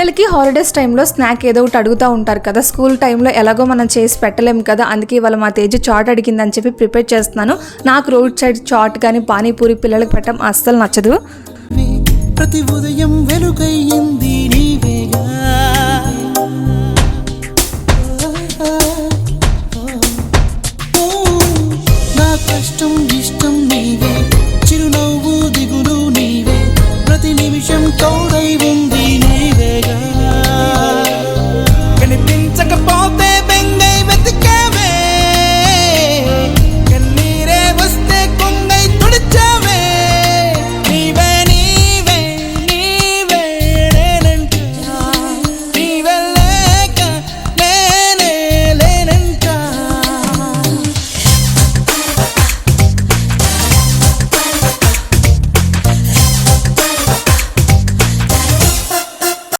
పిల్లలకి హాలిడేస్ టైంలో స్నాక్ ఏదో ఒకటి అడుగుతూ ఉంటారు కదా. స్కూల్ టైంలో ఎలాగో మనం చేసి పెట్టలేము కదా. అందుకే ఇవాళ మా తేజ చాట్ అడిగిందని చెప్పి ప్రిపేర్ చేస్తున్నాను. నాకు రోడ్ సైడ్ చాట్ కానీ పానీపూరి పిల్లలకి పెట్టడం అస్సలు నచ్చదు. ప్రతి ఉదయం వెలుగయ్యింది నా కష్టం